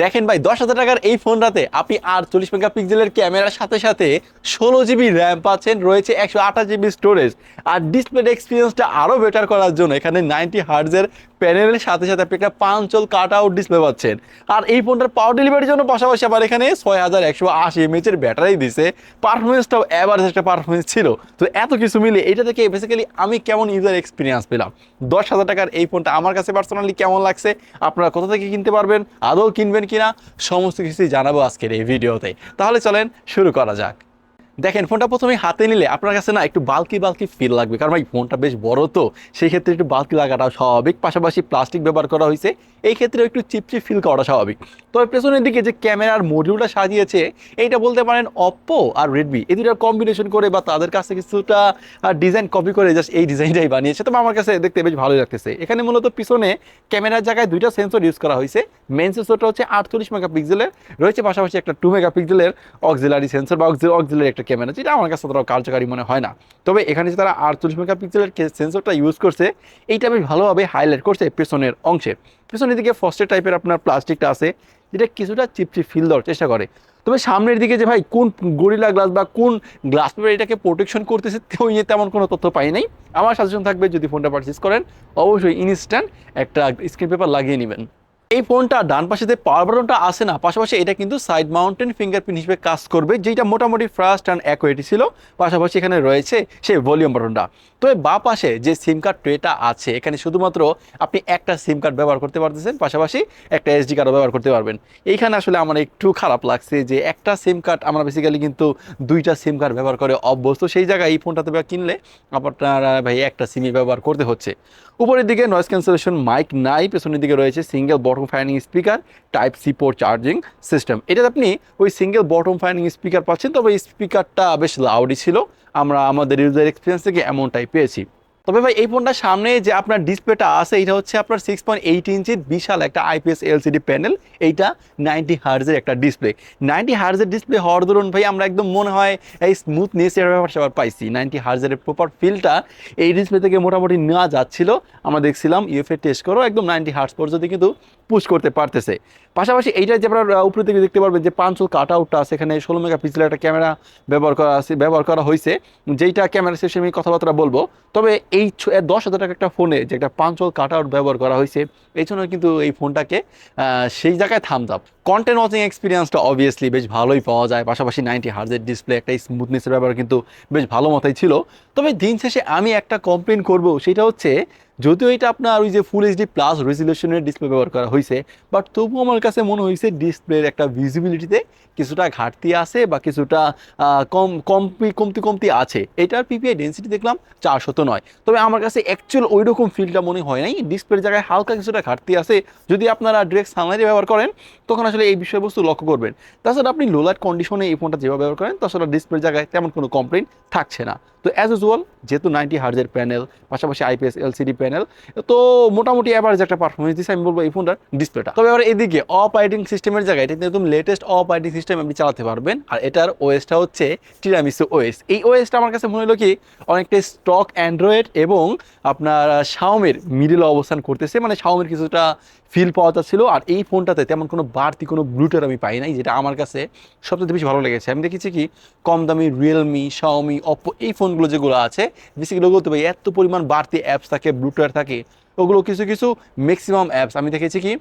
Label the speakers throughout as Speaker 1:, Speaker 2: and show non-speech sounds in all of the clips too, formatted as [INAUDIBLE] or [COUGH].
Speaker 1: দেখেন ভাই, দশ হাজার টাকার এই ফোনটাতে আপনি আর চল্লিশ মেগাপিক্সেলের ক্যামেরার সাথে সাথে ষোলো জিবি র্যাম পাচ্ছেন, রয়েছে একশো আঠাশ জিবি স্টোরেজ আর ডিসপ্লে এক্সপিরিয়েন্সটা আরও বেটার করার জন্য এখানে নাইনটি হার্জের প্যানেলের সাথে সাথে আপনি একটা পাঁচল কাট আউট ডিসপ্লে পাচ্ছেন। আর এই ফোনটার পাওয়ার ডেলিভারির জন্য পাশাপাশি আবার এখানে ছয় হাজার একশো আশি এমএচের ব্যাটারি দিছে। পারফরমেন্সটাও অ্যাভারেজ একটা পারফরমেন্স ছিল। তো এত কিছু মিলে এটা থেকে বেসিক্যালি আমি কেমন ইউজার এক্সপিরিয়েন্স পেলাম? দশ হাজার টাকার এই ফোনটা আমার কাছে পার্সোনালি কেমন লাগছে? আপনারা কোথা থেকে কিনতে পারবেন? আদৌ কিনবেন কিনা? সমস্ত কিছুই জানাব আজকের এই ভিডিওতে তাহলে চলেন শুরু করা যাক। দেখেন, ফোনটা প্রথমে হাতে নিলে আপনার কাছে না একটু বালকি বালকি ফিল লাগবে। কারণ ভাই, ফোনটা বেশ বড় তো, সেই ক্ষেত্রে একটু বালকি লাগাটা স্বাভাবিক। পাশাপাশি প্লাস্টিক ব্যবহার করা হয়েছে, এই ক্ষেত্রে একটু চিপচিপ ফিল করা স্বাভাবিক। তবে পেছনের দিকে যে ক্যামেরার মডিউলটা সাজিয়েছে, এইটা বলতে পারেন অপ্পো আর রেডমি এই দুটার কম্বিনেশন করে বা তাদের কাছে কিছুটা ডিজাইন কপি করে জাস্ট এই ডিজাইনটাই বানিয়েছে। তবে আমার কাছে দেখতে বেশ ভালোই লাগতেছে। এখানে মূলত পিছনে ক্যামেরার জায়গায় দুইটা সেন্সর ইউজ করা হয়েছে। মেন সেন্সরটা হচ্ছে আটচল্লিশ মেগাপিক্সেলের রয়েছে পাশাপাশি একটা টু মেগাপিক্সেলের অক্সিলারি সেন্সর বা অক্সিলারি একটা ক্যামেরা যেটা আমার কাছে অতটাও কার্যকারী মনে হয় না। তবে এখানে যে তারা আটচল্লিশ মেগাপিক্সেলের সেন্সরটা ইউজ করছে, এইটা বেশ ভালোভাবে হাইলাইট করছে পেছনের অংশে। পেছনের দিকে ফস্টের টাইপের আপনার প্লাস্টিকটা আছে, যেটা কিছুটা চিপচিপ ফিল দেওয়ার চেষ্টা করে। তবে সামনের দিকে যে ভাই, কোন গরিলা গ্লাস বা কোন গ্লাস পেপার এটাকে প্রোটেকশন করতেছে, [LAUGHS] ওই নিয়ে তেমন কোনো তথ্য পাই নাই। আমার সাজেশন থাকবে, যদি ফোনটা পারচেস করেন, অবশ্যই ইনস্ট্যান্ট একটা স্ক্রিন পেপার লাগিয়ে নেবেন। এই ফোনটা ডান পাশে যে পাওয়ার বাটনটা আসে না, পাশাপাশি এটা কিন্তু সাইড মাউন্টেন ফিঙ্গারপ্রিন্ট হিসেবে কাজ করবে যেটা মোটামুটি ফার্স্ট অ্যান্ড অ্যাকুয়েটি ছিল। পাশাপাশি এখানে রয়েছে সেই ভলিউম বাটনটা তো এই বা পাশে যে সিম কার্ড ট্রেটা আছে, এখানে শুধুমাত্র আপনি একটা সিম কার্ড ব্যবহার করতে পারতেছেন, পাশাপাশি একটা এসডি কার্ডও ব্যবহার করতে পারবেন। এইখানে আসলে আমার একটু খারাপ লাগছে যে একটা সিম কার্ড আমরা বেসিক্যালি কিন্তু দুইটা সিম কার্ড ব্যবহার করে অভ্যস্ত। সেই জায়গায় এই ফোনটাতে কিনলে আপনার ভাই, একটা সিমই ব্যবহার করতে হচ্ছে। উপরের দিকে নয়েস ক্যান্সেলেশন মাইক নাই, পেছনের দিকে রয়েছে single bottom firing speaker type C port charging system এটাতে আপনি ওই সিঙ্গেল বটম ফাইনিং স্পিকার পাচ্ছেন, তবে স্পিকারটা বেশ লাউডই ছিল। আমরা আমাদের ইউজার এক্সপিরিয়েন্স থেকে এমনটাই পেয়েছি। তবে ভাই, এই ফোনটার সামনে যে আপনার ডিসপ্লেটা আছে, এটা হচ্ছে আপনার সিক্স পয়েন্ট এইট ইঞ্চির বিশাল একটা আইপিএস এলসিডি প্যানেল। এইটা নাইনটি হার্জের একটা ডিসপ্লে নাইনটি হার্জের ডিসপ্লে হওয়ার দরুন ভাই, আমরা একদম মনে হয় এই স্মুথনেস এর ব্যাপার স্যাপার পাইছি। নাইনটি হার্জের প্রপার ফিলটা এই ডিসপ্লে থেকে মোটামুটি নেওয়া যাচ্ছিল। আমরা দেখছিলাম ইউএফএ টেস্ট করো, একদম নাইনটি হার্জ পর্যন্ত কিন্তু পুশ করতে পারতেছে। পাশাপাশি এইটা যে আপনার উপরে থেকে দেখতে পারবেন যে পাঁচশো কাট আউটটা আছে, এখানে ষোলো মেগা পিক্সেলের একটা ক্যামেরা ব্যবহার করা আছে, ব্যবহার করা হয়েছে যেইটা ক্যামেরা শেষে আমি কথাবার্তা বলব। তবে এই দশ হাজার টাকা একটা ফোনে যে একটা পাঞ্চল কাট আউট ব্যবহার করা হয়েছে, এই জন্য কিন্তু এই ফোনটাকে সেই জায়গায় থামস কন্টেন্ট ওয়াচিং এক্সপিরিয়েন্সটা অবভিয়াসলি বেশ ভালোই পাওয়া যায়। পাশাপাশি নাইনটি হার্জের ডিসপ্লে একটা স্মুথনেসের ব্যাপার কিন্তু বেশ ভালো মতোই ছিল। তবে দিন শেষে আমি একটা কমপ্লেন করব, সেটা হচ্ছে, যদিও এটা আপনার ওই যে ফুল এইচডি প্লাস রেজলিউশনের ডিসপ্লে ব্যবহার করা হয়েছে বাট তবুও আমার কাছে মনে হয়েছে ডিসপ্লের একটা ভিজিবিলিটিতে কিছুটা ঘাটতি আছে বা কিছুটা কম, কমতি কমতি কমতি আছে। এটার পিপিআই ডেন্সিটি দেখলাম চারশত নয়। তবে আমার কাছে অ্যাকচুয়াল ওই রকম ফিলটা মনে হয় নাই। ডিসপ্লের জায়গায় হালকা কিছুটা ঘাটতি আছে। যদি আপনারা ডিরেক্ট সানলাইটে ব্যবহার করেন, তখন আসলে এই বিষয়বস্তু লক্ষ্য করবেন। তাছাড়া আপনি লো লাইট কন্ডিশনে এই ফোনটা যেভাবে ব্যবহার করেন, তাছাড়া ডিসপ্লের জায়গায় তেমন কোনো কমপ্লেন থাকছে না। তো অ্যাজ ইউজুয়াল যেহেতু নাইনটি হার্জের প্যানেল পাশাপাশি আইপিএস এলসিডি প্যানেল তো মোটামুটি অ্যাভারেজ একটা পারফরমেন্স দিচ্ছে আমি বলব এই ফোনটার ডিসপ্লেটা তবে এবার এদিকে অপারেটিং সিস্টেমের জায়গায়, এটা একদম লেটেস্ট অপারেটিং সিস্টেম আপনি চালাতে পারবেন। আর এটার ওএসটা হচ্ছে টিরামিসু ওএস এই ওএসটা আমার কাছে মনে হলো কি, অনেকটা স্টক অ্যান্ড্রয়েড এবং আপনার শাওমের মিডিল অবস্থান করতেছে মানে শাওমের কিছুটা ফিল পাওয়া যাচ্ছিল। আর এই ফোনটাতে তেমন কোনো বাড়তি কোনো ব্লুটার আমি পাই নাই, যেটা আমার কাছে সবচেয়ে বেশি ভালো লেগেছে। আমি দেখেছি কি, কম দামি রিয়েলমি শাওমি অপো এই ফোনগুলো যেগুলো আছে বেসিক্যালি ওগুলো তো ভাই এত পরিমাণ বাড়তি অ্যাপস থাকে, ব্লুটার থাকে, ওগুলো কিছু কিছু ম্যাক্সিমাম অ্যাপস আমি দেখেছি কি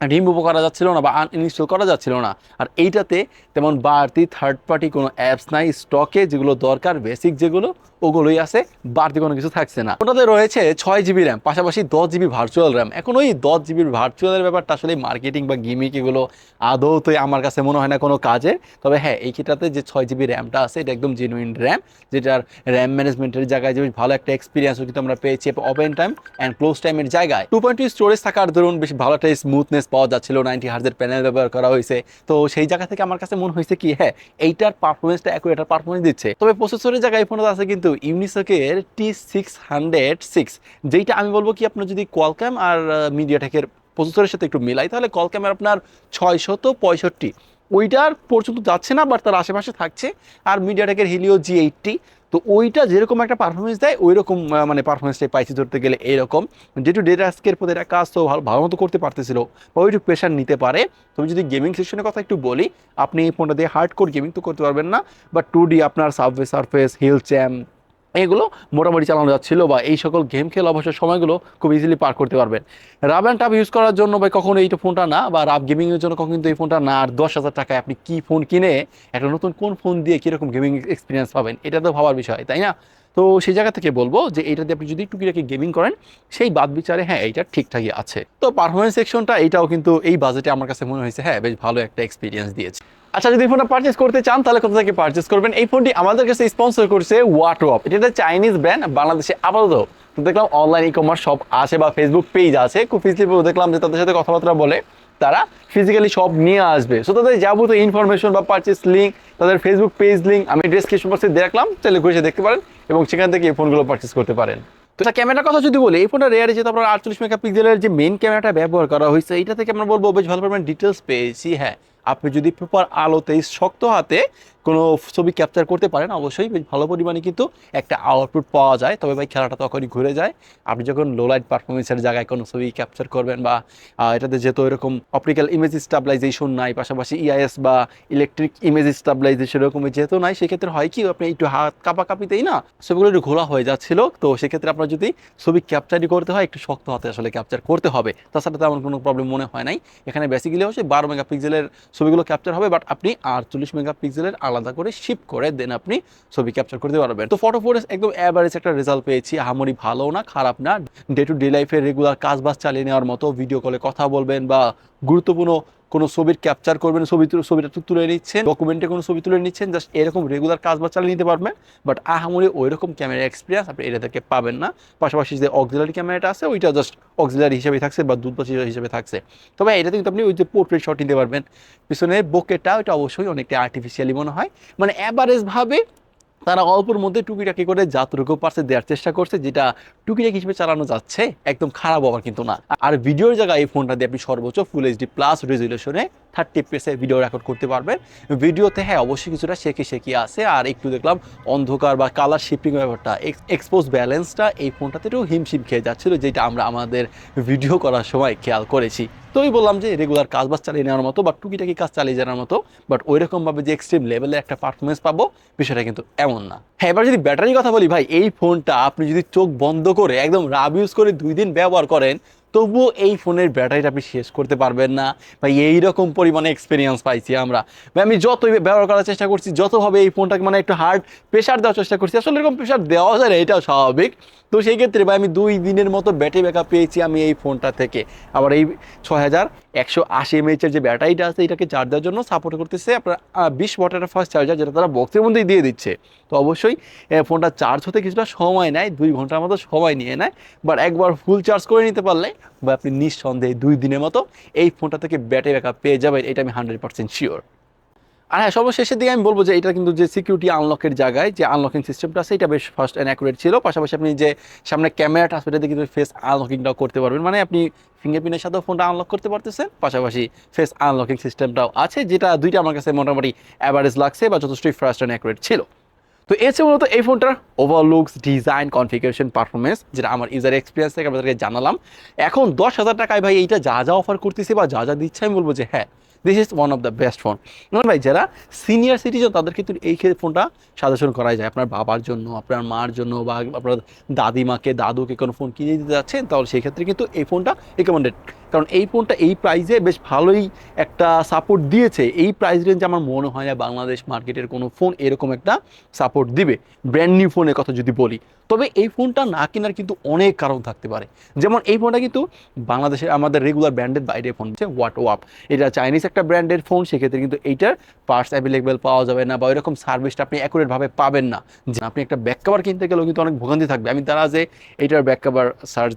Speaker 1: রিমুভ করা যাচ্ছিল না বা আনইনস্টল করা যাচ্ছিল না। আর এইটাতে তেমন বাড়তি থার্ড পার্টি কোনো অ্যাপস নাই স্টকে যেগুলো দরকার বেসিক যেগুলো, ওগুলোই আছে, বাড়তি কোনো কিছু থাকছে না। ওটাতে রয়েছে ছয় জিবি র্যাম পাশাপাশি দশ জিবি ভার্চুয়াল র্যাম এখন ওই দশ জিবির ভার্চুয়ালের ব্যাপারটা আসলে মার্কেটিং বা গিমিক এগুলো আদৌ তো আমার কাছে মনে হয় না কোনো কাজে তবে হ্যাঁ এই ক্ষেত্রে যে ছয় জিবি র্যামটা আছে, এটা একদম জেনুইন র্যাম যেটার র্যাম ম্যানেজমেন্টের জায়গায় যে ভালো একটা এক্সপিরিয়েন্স কিন্তু আমরা পেয়েছি ওপেন টাইম অ্যান্ড ক্লোজ টাইমের জায়গায়। টু পয়েন্ট স্টোরেজ থাকার ধরুন বেশ ভালো একটা স্মুথনেস পাওয়া যাচ্ছিল, নাইনটি হার্জের প্যানেল ব্যবহার করা হয়েছে। তো সেই জায়গা থেকে আমার কাছে মনে হয়েছে কি হ্যাঁ এইটার পারফরমেন্সটা এটার পারফরমেন্স দিচ্ছে। তবে প্রসেসরের জায়গায় ফোনে আছে কিন্তু ইউনিসকের টি সিক্স হান্ড্রেড সিক্স যেইটা আমি বলব কি, আপনার যদি কোয়ালকাম আর মিডিয়াটেকের প্রসেসরের সাথে একটু মিলাই, তাহলে কলকামের আপনার ছয়শত পঁয়ষট্টি। ওইটার পর্যন্ত যাচ্ছে না বাট তার আশেপাশে থাকছে। আর মিডিয়াটেকের হিলিও জি এইটটি তো ওইটা যেরকম একটা পারফরমেন্স দেয় ওই রকম মানে পারফরমেন্সটাই পাইছি ধরতে গেলে এইরকম ডে টু ডে টাস্কের এটা কাজ, তো ভালো ভালো মতো করতে পারতেছিল বা ওইটুকু প্রেশার নিতে পারে। তবে যদি গেমিং সেশনের কথা একটু বলি, আপনি এই ফোনটা দিয়ে হার্ড কোর গেমিং তো করতে পারবেন না বা টু ডি আপনার সাবওয়ে সারফেস হিল চ্যাম এগুলো মোটামুটি চালানো যাচ্ছিল বা এই সকল গেম খেলে অবশ্যই সময়গুলো খুব ইজিলি পার করতে পারবেন। রাব অ্যান্ড টাপ ইউজ করার জন্য বা কখনো এইটা ফোনটা না বা রাব গেমিংয়ের জন্য কখন কিন্তু এই ফোনটা না। আর দশ হাজার টাকায় আপনি কি ফোন কিনে একটা নতুন কোন ফোন দিয়ে কীরকম গেমিং এক্সপিরিয়েন্স পাবেন, এটা তো ভাবার বিষয়, তাই না? তো সেই জায়গা থেকে বলব যে এইটাতে আপনি যদি টুকিটাকি গেমিং করেন, সেই বাদ বিচারে হ্যাঁ এইটা ঠিকঠাকই আছে। তো পারফরমেন্স সেকশনটা এইটাও কিন্তু এই বাজেটে আমার কাছে মনে হয়েছে হ্যাঁ বেশ ভালো একটা এক্সপিরিয়েন্স দিয়েছে। আচ্ছা যদি ফোনটা পারচেস করতে চান, তাহলে কোথা থেকে পারচেস করবেন? এই ফোনটি আমাদের কাছে স্পন্সর করছে ওয়াটওয়াপ এটা একটা চাইনিজ ব্র্যান্ড বাংলাদেশে আপাতত। তো দেখলাম অনলাইন ই কমার্স শপ আছে বা ফেসবুক পেজ আছে। খুব ফিজলি দেখলাম যে তাদের সাথে কথাবার্তা বলে তারা ফিজিক্যালি সব নিয়ে আসবে। সো তাদের যাবতীয় ইনফরমেশন বা পারচেস লিঙ্ক তাদের ফেসবুক পেজ লিঙ্ক আমি ডেসক্রিপশন বক্সে দেখলাম তাহলে ঘুরে দেখতে পারেন এবং সেখান থেকে এই ফোনগুলো পারচেস করতে পারেন। তো ক্যামেরার কথা যদি বলি, এই ফোনটা রেয়ারে যেহেতু আপনার আটচল্লিশ মেগাপিক্সেলের যে মেন ক্যামেরাটা ব্যবহার করা হয়েছে এটা থেকে আমরা বলব, বেশ ভালো পরিমাণ ডিটেলস পেয়েছি। হ্যাঁ আপনি যদি প্রপার আলোতে, শক্ত হাতে কোনো ছবি ক্যাপচার করতে পারেন, অবশ্যই বেশ ভালো পরিমাণে কিন্তু একটা আউটপুট পাওয়া যায়। তবে ভাই, খেলাটা তখনই ঘুরে যায়। আপনি যখন লো লাইট পারফরমেন্সের জায়গায় কোনো ছবি ক্যাপচার করবেন বা এটাতে যেহেতু এরকম অপটিক্যাল ইমেজ স্টাবলাইজেশন নাই, পাশাপাশি ইআইএস বা ইলেকট্রিক ইমেজ স্টাবলাইজেশন এরকম যেহেতু নাই, সেক্ষেত্রে হয় কি, আপনি একটু হাত কাপা কাপিতেই না ছবিগুলো একটু ঘোলা হয়ে যাচ্ছিল। তো সেক্ষেত্রে আপনার যদি ছবি ক্যাপচারই করতে হয়, একটু শক্ত হাতে আসলে ক্যাপচার করতে হবে। তাছাড়া তেমন কোনো প্রবলেম মনে হয় নাই। এখানে বেসিক্যালি হচ্ছে বারো মেগাপিক্সেলের ছবিগুলো ক্যাপচার হবে বাট আপনি আটচল্লিশ মেগাপিক্সেলের আলাদা করে শিপ করে দেন আপনি ছবি ক্যাপচার করতে পারবেন। তো ফটো ফোরেস একদম অ্যাভারেজ একটা রেজাল্ট পেয়েছি, আহামরি ভালো না, খারাপ না। ডে টু ডে লাইফের রেগুলার কাজ বাজ চালিয়ে নেওয়ার মতো ভিডিও কলে কথা বলবেন বা গুরুত্বপূর্ণ কোনো ছবির ক্যাপচার করবেন, ছবি ছবিটা তুলে নিচ্ছেন ডকুমেন্টে কোনো ছবি তুলে নিচ্ছেন জাস্ট এরকম রেগুলার কাজ বা চালিয়ে নিতে পারবেন। বাট আহামরি ওই রকম ক্যামেরা এক্সপিরিয়েন্স আপনি এটা থেকে পাবেন না। পাশাপাশি যে অক্সিলারি ক্যামেরাটা আছে, ওইটা জাস্ট অক্সিলারি হিসেবে থাকছে বা দুধবাচি হিসেবে থাকছে। তবে এটাতে কিন্তু আপনি ওই যে পোর্ট্রেট শট নিতে পারবেন। পিছনে বোকেটা ওইটা অবশ্যই অনেকটা আর্টিফিশিয়ালি মনে হয়। মানে অ্যাভারেজভাবে তারা অল্পর মধ্যে টুকিটাকি করে যতটুকু পারছে দেওয়ার চেষ্টা করছে, যেটা টুকিটাকি হিসেবে চালানো যাচ্ছে, একদম খারাপ হওয়ার কিন্তু না। আর ভিডিওর জায়গায় এই ফোনটা দিয়ে আপনি সর্বোচ্চ ফুল এইচডি প্লাস রেজুলেশনে থার্টি পিএসে ভিডিও রেকর্ড করতে পারবেন। ভিডিওতে হ্যাঁ অবশ্যই কিছুটা শেখে শেখি আছে। আর একটু দেখলাম অন্ধকার বা কালার শিপিং ব্যাপারটা এক্সপোজ ব্যালেন্সটা এই ফোনটাতে একটু হিমশিম খেয়ে যাচ্ছিল, যেটা আমরা আমাদের ভিডিও করার সময় খেয়াল করেছি। তো ওই বললাম যে রেগুলার কাজ বাজ চালিয়ে নেওয়ার মতো বা টুকিটাকি কাজ চালিয়ে যাওয়ার মতো বাট ওই রকমভাবে যে এক্সট্রিম লেভেলে একটা পারফরমেন্স পাবো, বিষয়টা কিন্তু এমন না। হ্যাঁ এবার যদি ব্যাটারির কথা বলি ভাই, এই ফোনটা আপনি যদি চোখ বন্ধ করে একদম রাব ইউজ করে দুই দিন ব্যবহার করেন, তবুও এই ফোনের ব্যাটারিটা আপনি শেষ করতে পারবেন না। ভাই, এইরকম পরিমাণে এক্সপিরিয়েন্স পাইছি আমরা। ভাই, আমি যতই ব্যবহার করার চেষ্টা করছি, যতভাবে এই ফোনটাকে মানে একটু হার্ড প্রেশার দেওয়ার চেষ্টা করছি, আসলে এরকম প্রেশার দেওয়া যায় না, এটাও স্বাভাবিক। তো সেই ক্ষেত্রে ভাই, আমি দুই দিনের মতো ব্যাটারি ব্যাকআপ পেয়েছি আমি এই ফোনটা থেকে। আবার এই ছয় হাজার একশো আশি এমএইচের যে ব্যাটারিটা আছে, এটাকে চার্জ দেওয়ার জন্য সাপোর্ট করতেছে আপনার বিশ ওয়াটের ফার্স্ট চার্জার যেটা তারা বক্সের মধ্যেই দিয়ে দিচ্ছে। তো অবশ্যই ফোনটা চার্জ হতে কিছুটা সময় নেয়, দুই ঘণ্টার মতো সময় নিয়ে নেয় বাট একবার ফুল চার্জ করে নিতে পারলে, বা আপনি নিঃসন্দেহে দুই দিনের মতো এই ফোনটা থেকে ব্যাটারি ব্যাকআপ পেয়ে যাবেন, এটা আমি হান্ড্রেড পার্সেন্ট শিওর আর হ্যাঁ সর্বশেষের দিকে আমি বলব যে এটা কিন্তু যে সিকিউরিটি আনলকের জায়গায় যে আনলকিং সিস্টেমটা আছে, এটা বেশ ফাস্ট অ্যান্ড অ্যাকুরেট ছিল। পাশাপাশি আপনি যে সামনে ক্যামেরাটা আছে দিয়ে কিন্তু ফেস আনলকিংটাও করতে পারবেন। মানে আপনি ফিঙ্গারপ্রিন্টের সাথেও ফোনটা আনলক করতে পারতেছেন, পাশাপাশি ফেস আনলকিং সিস্টেমটাও আছে, যেটা দুইটা আমার কাছে মোটামুটি অ্যাভারেজ লাগছে বা যথেষ্টই ফাস্ট অ্যান্ড অ্যাকুরেট ছিল। তো এসে মূলত এই ফোনটার ওভারলুকস ডিজাইন কনফিগারেশন পারফরমেন্স যেটা আমার ইউজার এক্সপিরিয়েন্স থেকে আপনাদেরকে জানালাম। এখন দশ হাজার টাকায় ভাই এইটা যা যা অফার করতেছে বা যা যা দিচ্ছে, আমি বলব যে হ্যাঁ this is one of the best phone না ভাই, যারা সিনিয়র সিটিজন তাদের কিন্তু এই ফোনটা সাজেশন করাই যায়। আপনার বাবার জন্য, আপনার মার জন্য বা আপনার দাদিমাকে, দাদুকে কোনো ফোন কিনে দিতে যাচ্ছেন, তাহলে সেই ক্ষেত্রে কিন্তু এই ফোনটা রেকমেন্ডেড কারণ এই ফোনটা এই প্রাইসে বেশ ভালোই একটা সাপোর্ট দিয়েছে। এই প্রাইস রেঞ্জে আমার মনে হয় না বাংলাদেশ মার্কেটের কোনো ফোন এরকম একটা সাপোর্ট দিবে। ব্র্যান্ড নিউ ফোনের কথা যদি বলি। তবে এই ফোনটা না কেনার কিন্তু অনেক কারণ থাকতে পারে। যেমন এই ফোনটা কিন্তু বাংলাদেশের আমাদের রেগুলার ব্র্যান্ডের বাইরে ফোন হচ্ছে হোয়াট ওয়াপ এটা চাইনিজ একটা ব্র্যান্ডের ফোন সেক্ষেত্রে কিন্তু এইটার পার্টস অ্যাভেলেবেল পাওয়া যাবে না বা এরকম সার্ভিসটা আপনি অ্যাকুরেটভাবে পাবেন না। যে আপনি একটা ব্যাক কভার কিনতে গেলেও কিন্তু অনেক ভোগান্তি থাকবে। আমি তারা যে এইটার ব্যাক কভার সার্চ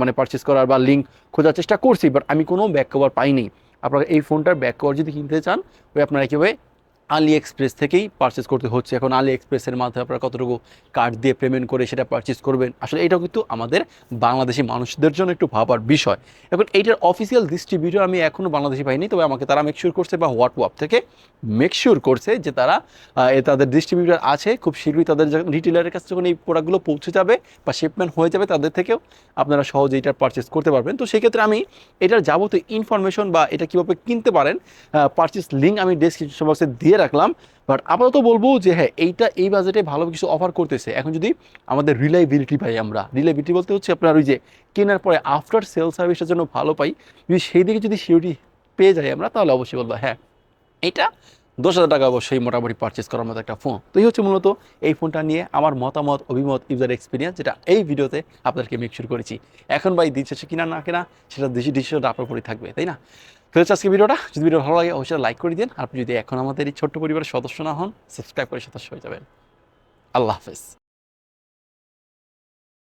Speaker 1: মানে পারচেস করার বা লিঙ্ক খোঁজার চেষ্টা করছি বাট আমি কোনো ব্যাক কভার পাইনি। আপনারা এই ফোনটার ব্যাক কভার যদি কিনতে চান, ওই আপনারা কীভাবে আলি এক্সপ্রেস থেকেই পারচেস করতে হচ্ছে। এখন আলি এক্সপ্রেসের মাধ্যমে আপনারা কতটুকু কার্ড দিয়ে পেমেন্ট করে সেটা পারচেস করবেন। আসলে এটাও কিন্তু আমাদের বাংলাদেশি মানুষদের জন্য একটু ভাবার বিষয়। এখন এইটার অফিসিয়াল ডিস্ট্রিবিউটর আমি এখনও বাংলাদেশি পাইনি, তবে আমাকে তারা মেকশিওর করছে বা হোয়াটসঅ্যাপ থেকে মেকশিওর করছে যে তারা এ তাদের ডিস্ট্রিবিউটর আছে, খুব শীঘ্রই তাদের রিটেলারের কাছে যখন এই প্রোডাক্টগুলো পৌঁছে যাবে বা শিপমেন্ট হয়ে যাবে তাদের থেকেও আপনারা সহজে এটা পারচেস করতে পারবেন। তো সেক্ষেত্রে আমি এটার যাবতীয় ইনফরমেশন বা এটা কীভাবে কিনতে পারেন পারচেস লিঙ্ক আমি ডেসক্রিপশন বক্সে দিয়ে রাখলাম বাট আপাতত বলব যে হ্যাঁ এইটা, এই বাজেটে ভালো কিছু অফার করতেছে। এখন যদি আমাদের রিলাইবিলিটি পাই আমরা। রিলাইবিলিটি বলতে হচ্ছে আপনার ওই যে কেনার পরে আফটার সেল সার্ভিসের জন্য ভালো পাই। যদি সেই দিকে যদি সিউরিটি পেয়ে যাই আমরা, তাহলে অবশ্যই বলব হ্যাঁ। এটা দশ হাজার টাকা অবশ্যই মোটামুটি পারচেস করার মতো একটা ফোন তো এই হচ্ছে মূলত এই ফোনটা নিয়ে আমার মতামত, অভিমত ইউজার এক্সপিরিয়েন্স যেটা এই ভিডিওতে আপনাদেরকে মেকশোর করেছি। এখন ভাই দিন শেষে কিনা না কেনা, সেটা ডিসিশন আপনার উপরই থাকবে, তাই না? ফেরত আজকে ভিডিওটা, যদি ভিডিও ভালো লাগে অবশ্যই লাইক করে দিন। আপনি যদি এখন আমাদের এই ছোট্ট পরিবারের সদস্য না হন সাবস্ক্রাইব করে সদস্য হয়ে যাবেন। আল্লাহ হাফেজ।